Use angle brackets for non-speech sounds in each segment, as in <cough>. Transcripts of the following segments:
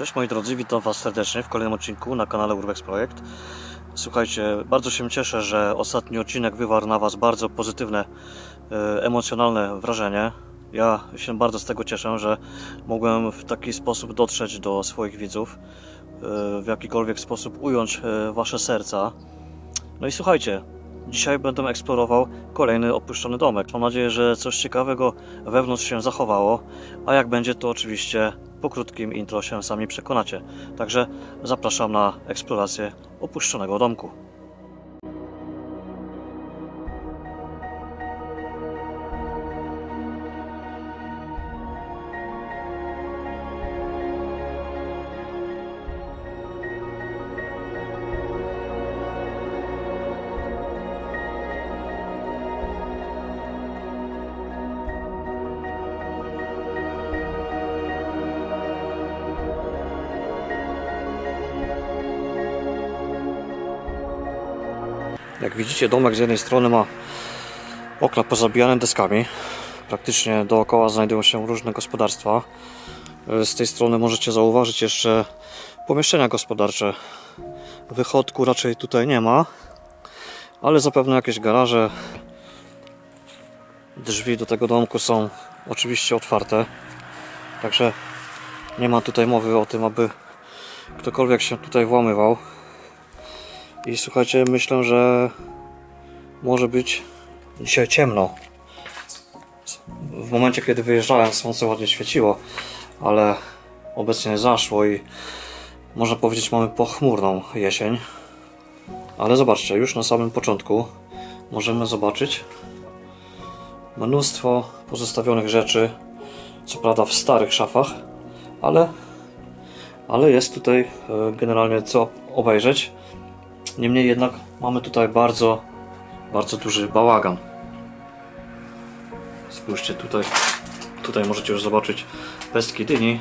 Cześć moi drodzy, witam Was serdecznie w kolejnym odcinku na kanale Urbex Projekt. Słuchajcie, bardzo się cieszę, że ostatni odcinek wywarł na Was bardzo pozytywne, e, emocjonalne wrażenie. Ja się bardzo z tego cieszę, że mogłem w taki sposób dotrzeć do swoich widzów, e, w jakikolwiek sposób ująć e, Wasze serca. No i słuchajcie, dzisiaj będę eksplorował kolejny opuszczony domek. Mam nadzieję, że coś ciekawego wewnątrz się zachowało, a jak będzie to oczywiście po krótkim intro się sami przekonacie. Także zapraszam na eksplorację opuszczonego domku. Jak widzicie, domek z jednej strony ma okna pozabijane deskami. Praktycznie dookoła znajdują się różne gospodarstwa. Z tej strony możecie zauważyć jeszcze pomieszczenia gospodarcze. Wychodku raczej tutaj nie ma, ale zapewne jakieś garaże. Drzwi do tego domku są oczywiście otwarte, także nie ma tutaj mowy o tym, aby ktokolwiek się tutaj włamywał. I słuchajcie, myślę, że może być dzisiaj ciemno. W momencie, kiedy wyjeżdżałem, słońce ładnie świeciło, ale obecnie zaszło i można powiedzieć, mamy pochmurną jesień. Ale zobaczcie, już na samym początku możemy zobaczyć mnóstwo pozostawionych rzeczy. Co prawda w starych szafach, ale, ale jest tutaj e, generalnie co obejrzeć. Niemniej jednak mamy tutaj bardzo, bardzo duży bałagan. Spójrzcie tutaj, tutaj możecie już zobaczyć pestki dyni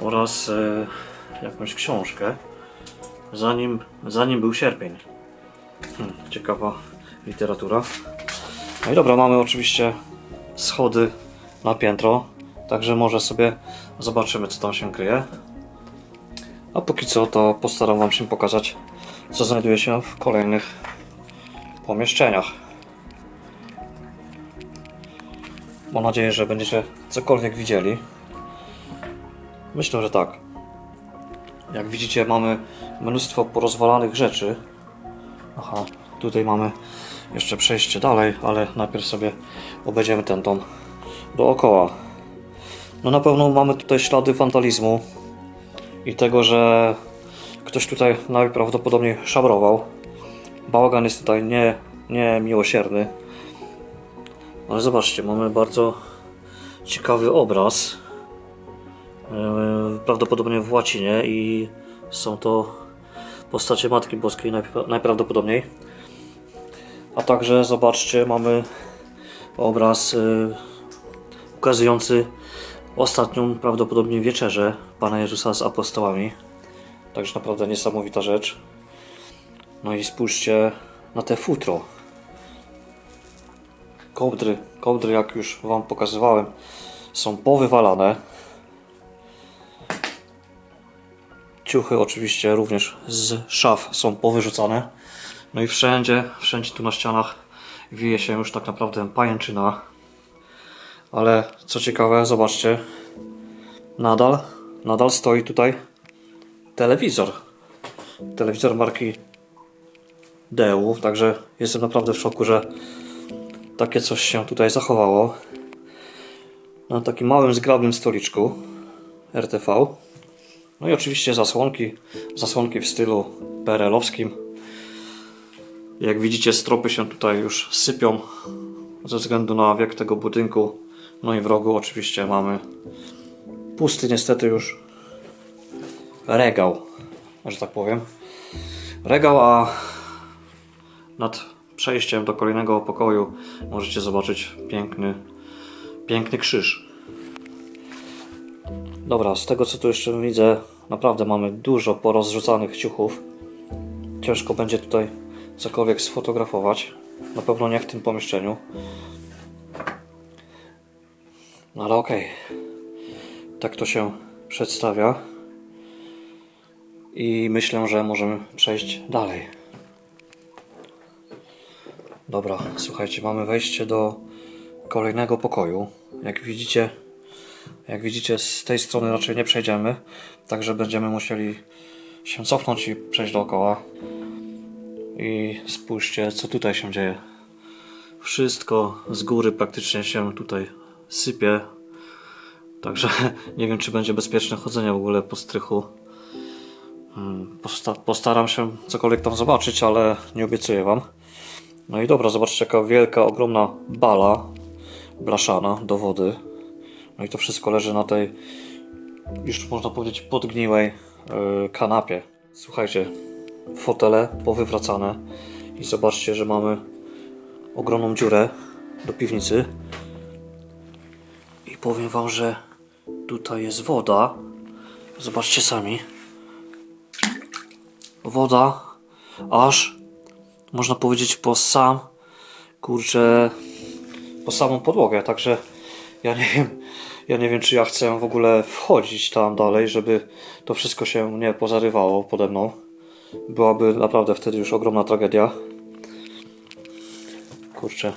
oraz e, jakąś książkę. Zanim, zanim był sierpień. Hmm, ciekawa literatura. No i dobra, mamy oczywiście schody na piętro, także może sobie zobaczymy co tam się kryje. A póki co to postaram Wam się pokazać co znajduje się w kolejnych pomieszczeniach. Mam nadzieję, że będziecie cokolwiek widzieli. Myślę, że tak. Jak widzicie, mamy mnóstwo porozwalanych rzeczy. Aha, tutaj mamy jeszcze przejście dalej, ale najpierw sobie obejdziemy ten dom dookoła. No na pewno mamy tutaj ślady wandalizmu i tego, że ktoś tutaj najprawdopodobniej szabrował. Bałagan jest tutaj nie, nie miłosierny. Ale zobaczcie, mamy bardzo ciekawy obraz. Prawdopodobnie w łacinie i są to postacie Matki Boskiej najpra- najprawdopodobniej. A także zobaczcie, mamy obraz yy, ukazujący ostatnią prawdopodobnie wieczerzę Pana Jezusa z apostołami. Także naprawdę niesamowita rzecz. No i spójrzcie na te futro. Kołdry, kołdry jak już Wam pokazywałem, są powywalane. Ciuchy oczywiście również z szaf są powyrzucane. No i wszędzie, wszędzie tu na ścianach wije się już tak naprawdę pajęczyna. Ale co ciekawe, zobaczcie, nadal, nadal stoi tutaj telewizor. Telewizor marki Deu, także jestem naprawdę w szoku, że takie coś się tutaj zachowało. Na takim małym, zgrabnym stoliczku RTV. No i oczywiście zasłonki, zasłonki w stylu PRL-owskim. Jak widzicie, stropy się tutaj już sypią ze względu na wiek tego budynku. No i w rogu oczywiście mamy pusty niestety już regał, że tak powiem. Regał, a nad przejściem do kolejnego pokoju możecie zobaczyć piękny, piękny krzyż. Dobra, z tego co tu jeszcze widzę, naprawdę mamy dużo porozrzucanych ciuchów. Ciężko będzie tutaj cokolwiek sfotografować. Na pewno nie w tym pomieszczeniu. No ale okej. Tak to się przedstawia. I myślę, że możemy przejść dalej. Dobra, słuchajcie, mamy wejście do kolejnego pokoju. Jak widzicie, jak widzicie, z tej strony raczej nie przejdziemy, także będziemy musieli się cofnąć i przejść dookoła. I spójrzcie, co tutaj się dzieje. Wszystko z góry praktycznie się tutaj sypie. Także <laughs> nie wiem, czy będzie bezpieczne chodzenie w ogóle po strychu. Hmm, Posta postaram się cokolwiek tam zobaczyć, ale nie obiecuję Wam. No i dobra, zobaczcie, jaka wielka, ogromna bala blaszana do wody. No i to wszystko leży na tej, już można powiedzieć, podgniłej yy, kanapie. Słuchajcie, fotele powywracane i zobaczcie, że mamy ogromną dziurę do piwnicy. I powiem Wam, że tutaj jest woda. Zobaczcie sami. Woda aż można powiedzieć po sam kurczę po samą podłogę, także ja nie wiem ja nie wiem czy ja chcę w ogóle wchodzić tam dalej, żeby to wszystko się nie pozarywało pode mną. Byłaby naprawdę wtedy już ogromna tragedia. Kurczę.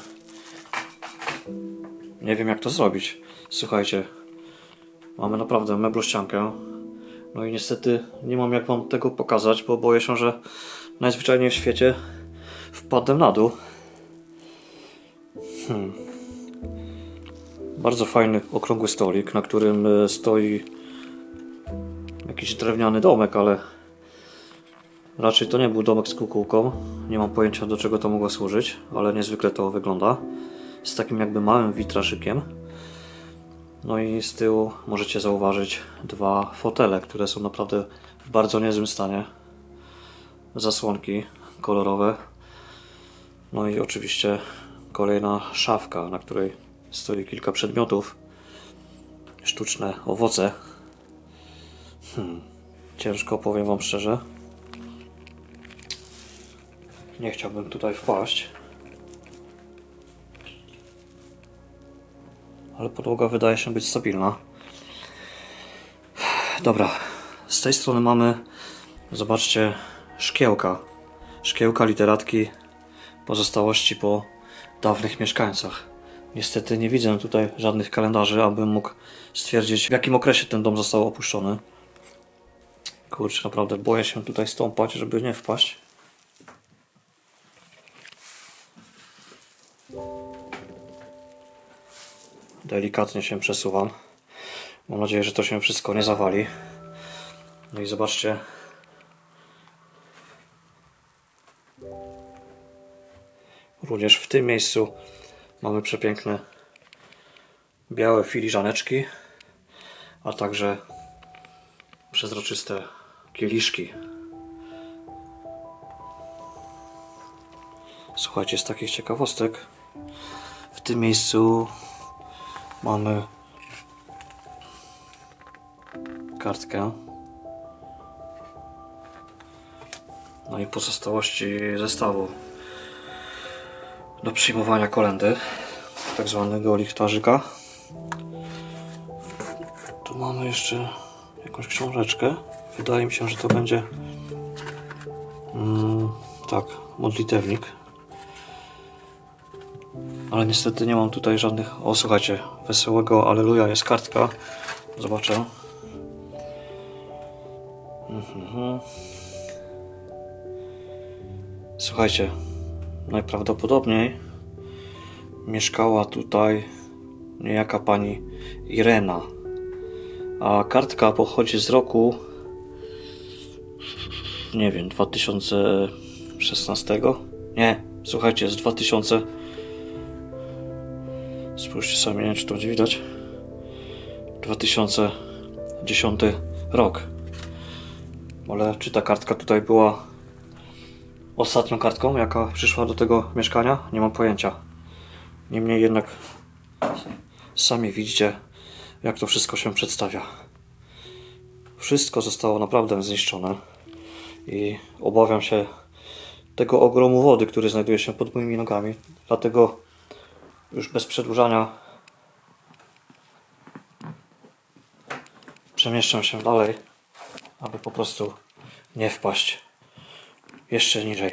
Nie wiem jak to zrobić. Słuchajcie, mamy naprawdę meblościankę. No i niestety nie mam jak wam tego pokazać, bo boję się, że najzwyczajniej w świecie wpadłem na dół. Hmm. Bardzo fajny, okrągły stolik, na którym e, stoi jakiś drewniany domek, ale raczej to nie był domek z kukułką. Nie mam pojęcia do czego to mogło służyć, ale niezwykle to wygląda. Z takim jakby małym witraszykiem. No i z tyłu możecie zauważyć dwa fotele, które są naprawdę w bardzo niezłym stanie. Zasłonki kolorowe. No i oczywiście kolejna szafka, na której stoi kilka przedmiotów. Sztuczne owoce. Hmm. Ciężko, powiem Wam szczerze. Nie chciałbym tutaj wpaść. Ale podłoga wydaje się być stabilna. Dobra, z tej strony mamy, zobaczcie, szkiełka. Szkiełka literatki pozostałości po dawnych mieszkańcach. Niestety nie widzę tutaj żadnych kalendarzy, abym mógł stwierdzić, w jakim okresie ten dom został opuszczony. Kurczę, naprawdę boję się tutaj stąpać, żeby nie wpaść. Delikatnie się przesuwam. Mam nadzieję, że to się wszystko nie zawali. No i zobaczcie. Również w tym miejscu mamy przepiękne białe filiżaneczki, a także przezroczyste kieliszki. Słuchajcie, z takich ciekawostek w tym miejscu mamy kartkę. No i pozostałości zestawu do przyjmowania kolendy, tak zwanego lichtarzyka. Tu mamy jeszcze jakąś książeczkę. Wydaje mi się, że to będzie mm, tak, modlitewnik. Ale niestety nie mam tutaj żadnych. O, słuchajcie, wesołego Aleluja jest kartka. Zobaczę. Mhm. Słuchajcie, najprawdopodobniej mieszkała tutaj niejaka pani Irena. A kartka pochodzi z roku nie wiem, 2016? Nie, słuchajcie, z 2000 Spójrzcie sami, nie wiem czy to będzie widać. 2010 rok. Ale czy ta kartka tutaj była ostatnią kartką, jaka przyszła do tego mieszkania? Nie mam pojęcia. Niemniej jednak sami widzicie, jak to wszystko się przedstawia. Wszystko zostało naprawdę zniszczone i obawiam się tego ogromu wody, który znajduje się pod moimi nogami. Dlatego już bez przedłużania przemieszczam się dalej, aby po prostu nie wpaść jeszcze niżej.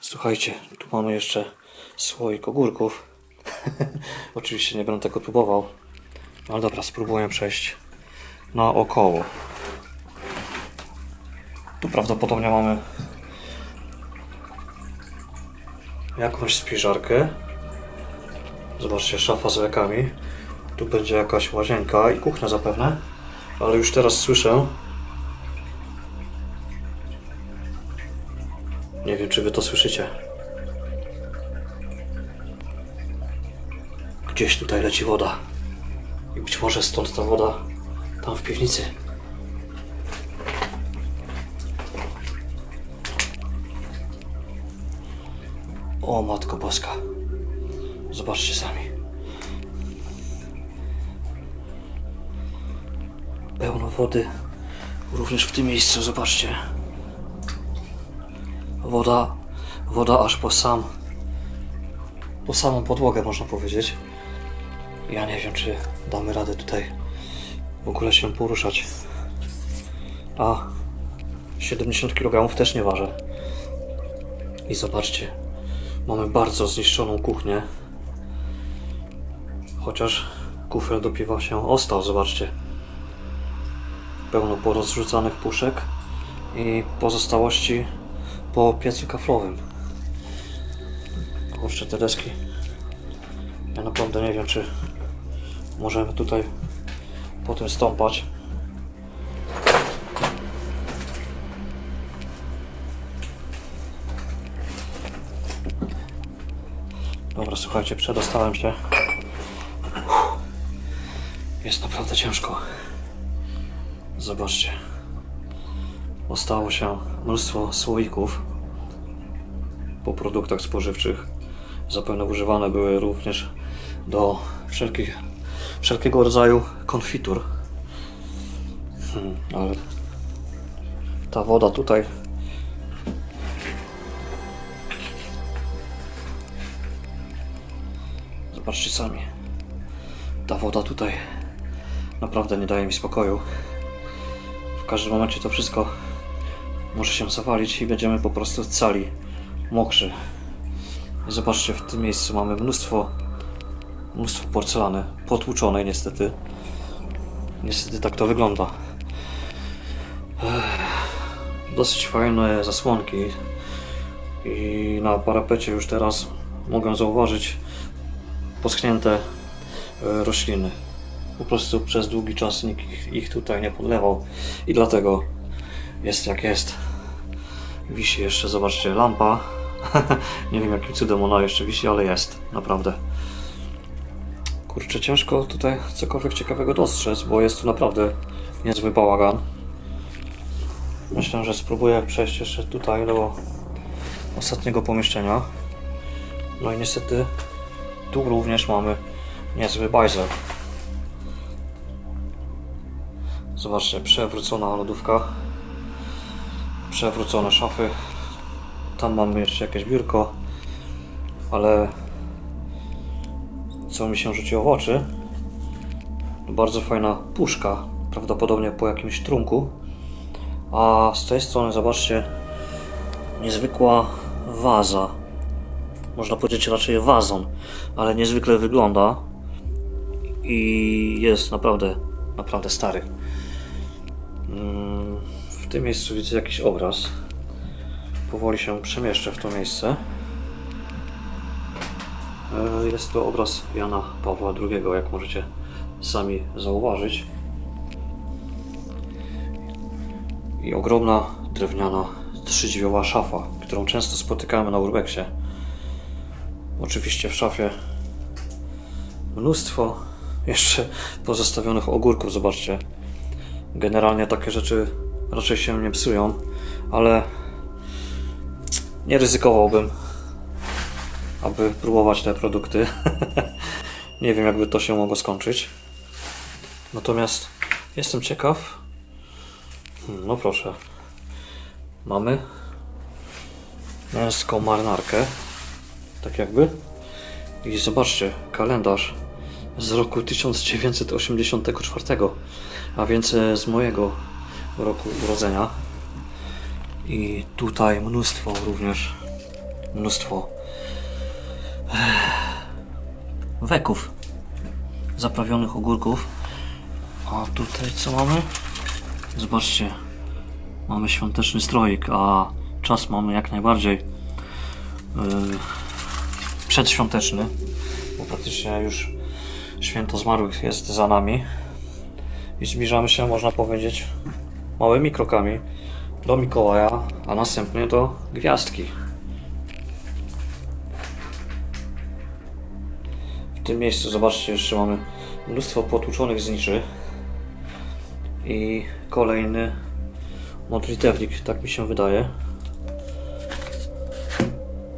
Słuchajcie, tu mamy jeszcze słoik ogórków. <laughs> Oczywiście nie będę tego próbował, ale dobra, spróbuję przejść naokoło. Tu prawdopodobnie mamy jakąś spiżarkę. Zobaczcie, szafa z lekami. Tu będzie jakaś łazienka i kuchnia zapewne. Ale już teraz słyszę. Nie wiem, czy wy to słyszycie. Gdzieś tutaj leci woda. I być może stąd ta woda tam w piwnicy. O matko boska. Zobaczcie sami. Pełno wody. Również w tym miejscu, zobaczcie. Woda, woda aż po sam, po samą podłogę można powiedzieć. Ja nie wiem, czy damy radę tutaj w ogóle się poruszać. A 70 kg też nie ważę. I zobaczcie, mamy bardzo zniszczoną kuchnię. Chociaż kufel do piwa się ostał, zobaczcie. Pełno porozrzucanych puszek i pozostałości po piecu kaflowym. Kurczę, te deski. Ja naprawdę nie wiem, czy możemy tutaj po tym stąpać. Dobra, słuchajcie, przedostałem się. Jest naprawdę ciężko. Zobaczcie. Ostało się mnóstwo słoików po produktach spożywczych. Zapewne używane były również do wszelkich, wszelkiego rodzaju konfitur. Hmm, ale ta woda tutaj Zobaczcie sami. Ta woda tutaj naprawdę nie daje mi spokoju. W każdym momencie to wszystko może się zawalić i będziemy po prostu cali, mokrzy. I zobaczcie, w tym miejscu mamy mnóstwo, mnóstwo porcelany, potłuczonej niestety. Niestety tak to wygląda. Dosyć fajne zasłonki i na parapecie już teraz mogę zauważyć poschnięte e, rośliny. Po prostu przez długi czas nikt ich- tutaj nie podlewał i dlatego jest jak jest. Wisi jeszcze, zobaczcie, lampa. <laughs> nie wiem jakim cudem ona jeszcze wisi, ale jest, naprawdę. Kurczę, ciężko tutaj cokolwiek ciekawego dostrzec, bo jest tu naprawdę niezły bałagan. Myślę, że spróbuję przejść jeszcze tutaj do ostatniego pomieszczenia. No i niestety tu również mamy niezły bajzel. Zobaczcie, przewrócona lodówka, przewrócone szafy. Tam mamy jeszcze jakieś biurko, ale co mi się rzuciło w oczy, to bardzo fajna puszka, prawdopodobnie po jakimś trunku. A z tej strony zobaczcie, niezwykła waza. Można powiedzieć raczej wazon, ale niezwykle wygląda i jest naprawdę, naprawdę stary. W tym miejscu widzę jakiś obraz. Powoli się przemieszczę w to miejsce. E, Jest to obraz Jana Pawła II, jak możecie sami zauważyć. I ogromna drewniana trzydźwioła szafa, którą często spotykamy na urbexie. Oczywiście w szafie mnóstwo jeszcze pozostawionych ogórków, zobaczcie. Generalnie takie rzeczy raczej się nie psują, ale nie ryzykowałbym, aby próbować te produkty. <laughs> nie wiem, jakby to się mogło skończyć. Natomiast jestem ciekaw. Hmm, No proszę. Mamy męską marynarkę. Tak jakby. I zobaczcie, kalendarz z roku 1984, a więc e, z mojego roku urodzenia. I tutaj mnóstwo również, mnóstwo eh, weków zaprawionych ogórków. A tutaj co mamy? Zobaczcie, mamy świąteczny stroik, a czas mamy jak najbardziej yy, przedświąteczny, bo praktycznie już święto zmarłych jest za nami i zbliżamy się, można powiedzieć, małymi krokami do Mikołaja, a następnie do gwiazdki. W tym miejscu, zobaczcie, jeszcze mamy mnóstwo potłuczonych zniczy i kolejny modlitewnik, tak mi się wydaje.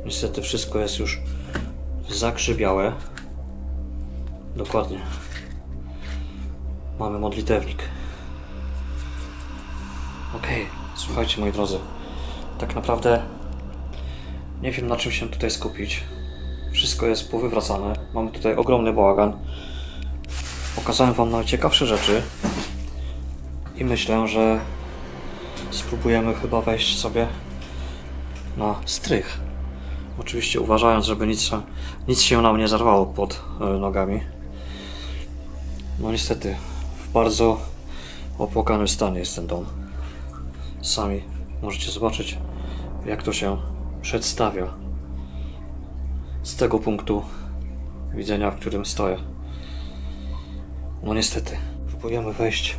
Niestety wszystko jest już zakrzywiałe. Dokładnie. Mamy modlitewnik. Okej, słuchajcie moi drodzy. Tak naprawdę nie wiem na czym się tutaj skupić. Wszystko jest powywracane. Mamy tutaj ogromny bałagan. Pokazałem Wam najciekawsze rzeczy. I myślę, że spróbujemy chyba wejść sobie na strych. Oczywiście uważając, żeby nic, nic się nam nie zarwało pod e, nogami. No niestety, bardzo opłakanym stanie jest ten dom. Sami możecie zobaczyć, jak to się przedstawia z tego punktu widzenia, w którym stoję. No niestety, próbujemy wejść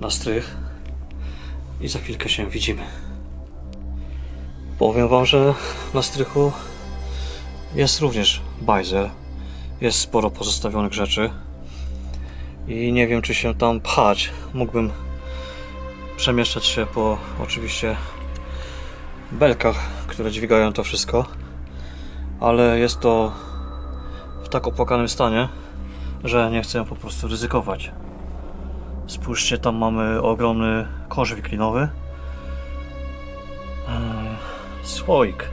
na strych i za chwilkę się widzimy. Powiem Wam, że na strychu jest również bajzel. Jest sporo pozostawionych rzeczy. I nie wiem, czy się tam pchać. Mógłbym przemieszczać się po oczywiście belkach, które dźwigają to wszystko. Ale jest to w tak opłakanym stanie, że nie chcę po prostu ryzykować. Spójrzcie, tam mamy ogromny kosz wiklinowy. Eee, Słoik.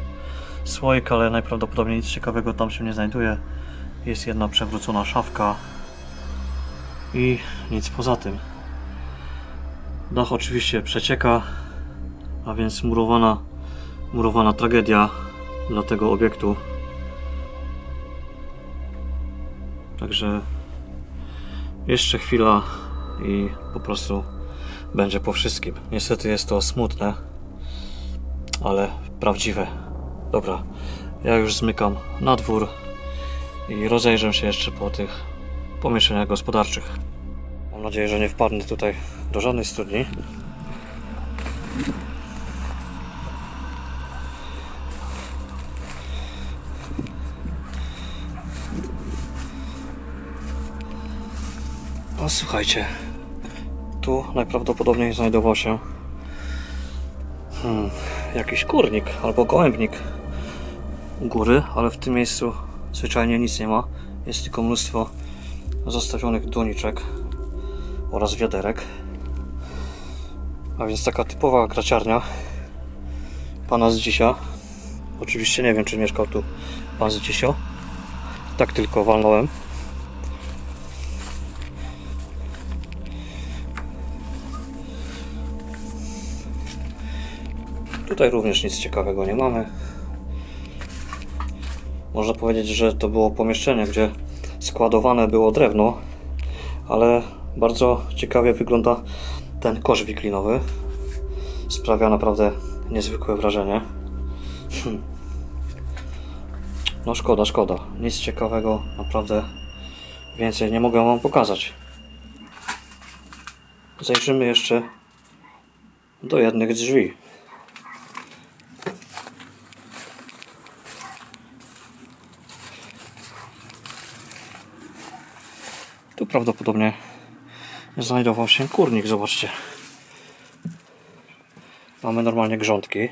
Słoik, ale najprawdopodobniej nic ciekawego tam się nie znajduje. Jest jedna przewrócona szafka i nic poza tym. Dach oczywiście przecieka, a więc murowana, murowana tragedia dla tego obiektu. Także jeszcze chwila i po prostu będzie po wszystkim. Niestety jest to smutne, ale prawdziwe. Dobra, ja już zmykam na dwór i rozejrzę się jeszcze po tych pomieszczeniach gospodarczych. Mam nadzieję, że nie wpadnę tutaj do żadnej studni. No słuchajcie, tu najprawdopodobniej znajdował się hmm, jakiś kurnik albo gołębnik góry, ale w tym miejscu zwyczajnie nic nie ma. Jest tylko mnóstwo zostawionych doniczek oraz wiaderek. A więc taka typowa graciarnia pana z dzisia. Oczywiście nie wiem, czy mieszkał tu pan z dzisio. Tak tylko walnąłem. Tutaj również nic ciekawego nie mamy. Można powiedzieć, że to było pomieszczenie, gdzie składowane było drewno, ale bardzo ciekawie wygląda ten kosz wiklinowy. Sprawia naprawdę niezwykłe wrażenie. Hmm. No szkoda, szkoda. Nic ciekawego, naprawdę więcej nie mogę Wam pokazać. Zajrzymy jeszcze do jednych drzwi. Prawdopodobnie znajdował się kurnik, zobaczcie. Mamy normalnie grządki.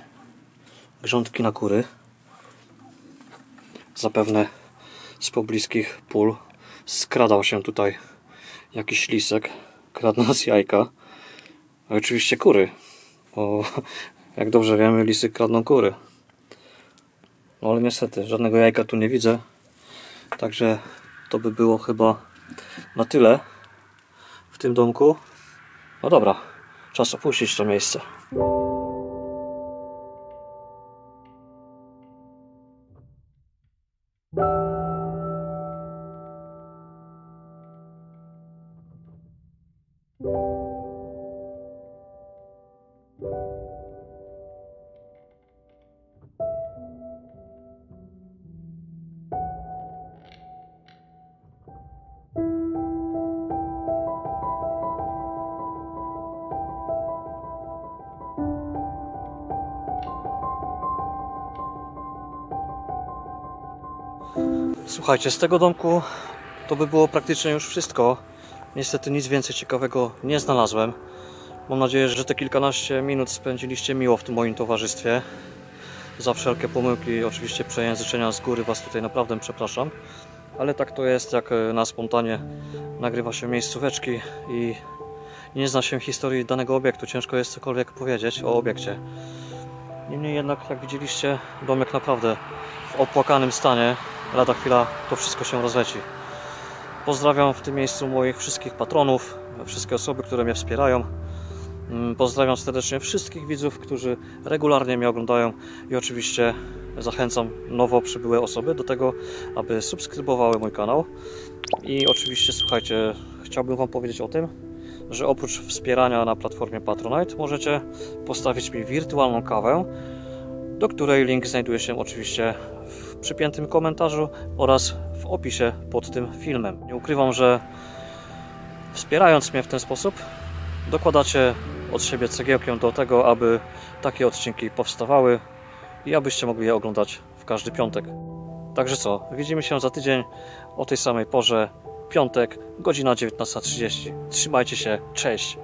Grządki na kury. Zapewne z pobliskich pól skradał się tutaj jakiś lisek, kradnąc jajka. A oczywiście kury, bo jak dobrze wiemy, lisy kradną kury. No ale niestety, żadnego jajka tu nie widzę. Także to by było chyba na tyle w tym domku. No dobra, czas opuścić to miejsce. Słuchajcie, z tego domku to by było praktycznie już wszystko. Niestety nic więcej ciekawego nie znalazłem. Mam nadzieję, że te kilkanaście minut spędziliście miło w tym moim towarzystwie. Za wszelkie pomyłki, oczywiście przejęzyczenia z góry Was tutaj naprawdę przepraszam. Ale tak to jest, jak e, na spontanie nagrywa się miejscóweczki i nie zna się historii danego obiektu. Ciężko jest cokolwiek powiedzieć o obiekcie. Niemniej jednak, jak widzieliście, domek naprawdę w opłakanym stanie. Lada chwila to wszystko się rozleci. Pozdrawiam w tym miejscu moich wszystkich patronów, wszystkie osoby, które mnie wspierają. Mm, Pozdrawiam serdecznie wszystkich widzów, którzy regularnie mnie oglądają i oczywiście zachęcam nowo przybyłe osoby do tego, aby subskrybowały mój kanał. I oczywiście słuchajcie, chciałbym Wam powiedzieć o tym, że oprócz wspierania na platformie Patronite możecie postawić mi wirtualną kawę, do której link znajduje się oczywiście w przypiętym komentarzu oraz w opisie pod tym filmem. Nie ukrywam, że wspierając mnie w ten sposób, dokładacie od siebie cegiełkę do tego, aby takie odcinki powstawały i abyście mogli je oglądać w każdy piątek. Także co, widzimy się za tydzień o tej samej porze, piątek, godzina 19.30. Trzymajcie się, cześć!